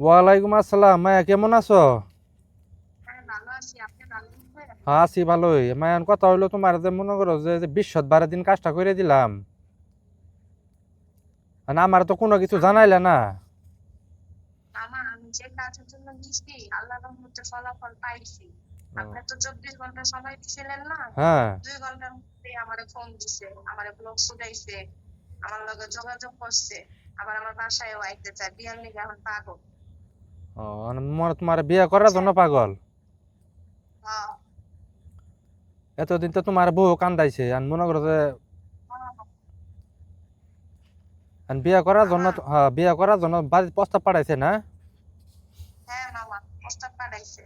ওয়ালাইকুম আসসালাম। মায়া কেমন আছো? হ্যাঁ আছি। হ্যাঁ আছি ভালোই। মায়ান কথা হইল তোমার যে মনে করো যে বিশ্বত বারো দিন কাজটা করে দিলাম। আর আমার তো কোনো কিছু জানাইলে না। না? হ্যাঁ। আমার লগে যোগাযোগ করছে। আবার আমার বাসায়ও আইতে চায় বিয়ার এখন পাগল। ও আর তোমার বিয়ে করার জন্য পাগল? হ্যাঁ। এতদিন তো তোমার বউ কান্দাইছে আর মনে করো যে আর বিয়ে করার জন্য হ্যাঁ বিয়ে করার জন্য বাড়ির প্রস্তাব পাঠাইছে না? হ্যাঁ মামা প্রস্তাব পাঠাইছে।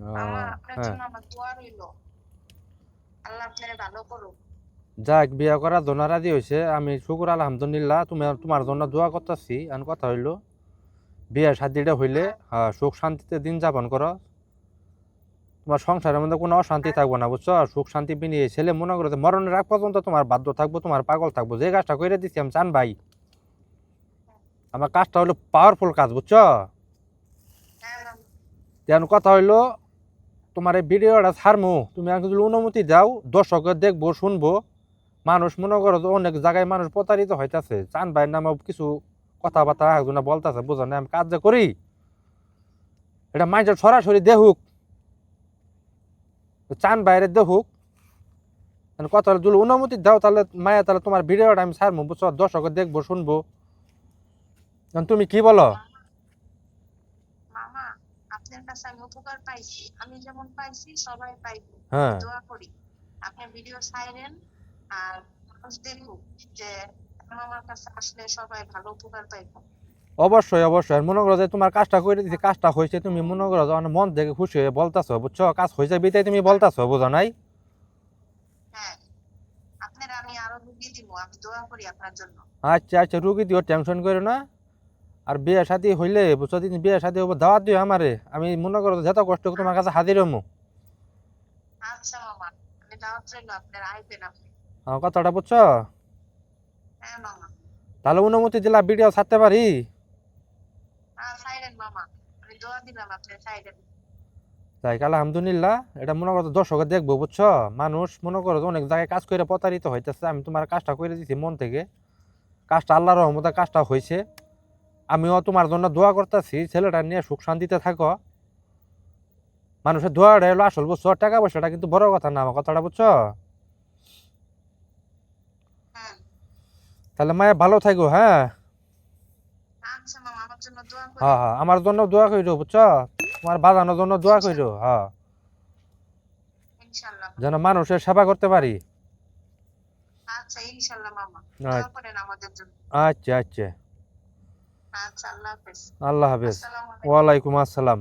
ও, আপনার হ্যাঁ। জন্য আমার দোয়া রইল। আল্লাহ আপনারে ভালো করুক। যাক, বিয়ে করার জন্য রাজি হয়েছে আমি শুকুর, আলহামদুলিল্লাহ, তুমি তোমার জন্য দোয়া করতেছি। আর কথা হইল বিয়ে শাদিটা হইলে সুখ শান্তিতে দিন যাপন করো। তোমার সংসারের মধ্যে কোনো অশান্তি থাকব না, বুঝছ? সুখ শান্তি বিনিয়ে ছেলে মনে করো মরণের আগ পর্যন্ত তোমার বাধ্য থাকব, তোমার পাগল থাকব। যে কাজটা করে দিচ্ছি আমি চান ভাই। আমার কাজটা হলো পাওয়ারফুল কাজ, বুঝছ? যেন কথা হইল, তোমার এই ভিডিওটা ছাড়মু। তুমি আমাকে যদি অনুমতি দাও দর্শকে দেখব, শুনব। মানুষ মনে করো যে অনেক জায়গায় মানুষ প্রতারিত হইতাছে। চান ভাই নামে কিছু কথাবার্তা একজনে বলতেছে বুঝো না আমি কাজ যে করি এটা মানুষের সরাসরি দেখুক চান বাইরে দেখুক এখন কথা হলো যদি অনুমতি দাও তাহলে মায়া তাহলে তোমার ভিডিওটা আমি ছাড়মু বুঝছ? দর্শকে দেখব শুনব। তুমি কি বলো? আমি যেমন পাইছি সবাই পাইবো। হ্যাঁ। দোয়া করি। আপনি ভিডিও ছাইরেন আর মানুষ দেখুক যে আমার কাছে আসলে সবাই ভালো উপকার পাইবো। অবশ্যই অবশ্যই। মনে করো যে তোমার কাজটা করে দিছি কাজটা হয়েছে তুমি মনে করো যে মন থেকে খুশি হয়ে বলতাছো বুঝছ? কাজ হয়েছে বিতাই তুমি বলতাছো বুঝো নাই? হ্যাঁ। আচ্ছা আচ্ছা রুগী দিও টেনশন করো না। আর বিয়ে শাদি হইলে বুঝছ দিন বিয়ে শাদি হব দাওয়াত দিও আমারে। আমি মনে করো যত কষ্ট তোমার কাছে হাজির হমু। আচ্ছা মামা। আমি দাওয়াত রইল আপনার আইবেন আপনি। আমার কথাটা বুঝছ? হ্যাঁ তাহলে অনুমতি দিলা ভিডিও ছাড়তে পারি? হ্যাঁ ছাইরেন তাই আলহামদুলিল্লাহ, এটা মনে করো দর্শকে দেখব, বুঝছ? মানুষ মনে করো অনেক জায়গায় কাজ করে প্রতারিত হইতেছে, আমি তোমার কাজটা করে দিছি মন থেকে। কাজটা আল্লাহর রহমতে কাজটা হয়েছে আমিও তোমার জন্য দোয়া করতেছি, ছেলেটা নিয়ে সুখ শান্তিতে থাকো। মানুষের দোয়াটা হলো আসল, বুঝছ? টাকা পয়সাটা কিন্তু বড় কথা না, আমার কথাটা বুঝছ? তাহলে মায়ে ভালো থাকো হ্যাঁ? আচ্ছা মামা আমার জন্য দোয়া করি। হ্যাঁ হ্যাঁ আমার জন্য দোয়া করিও বুঝছ? তোমার বাজানোর জন্য দোয়া করিও হ্যাঁ। যেন মানুষের সেবা করতে পারি। আচ্ছা আচ্ছা। আচ্ছা আচ্ছা। আল্লাহ হাফেজ। ওয়ালাইকুম আসসালাম।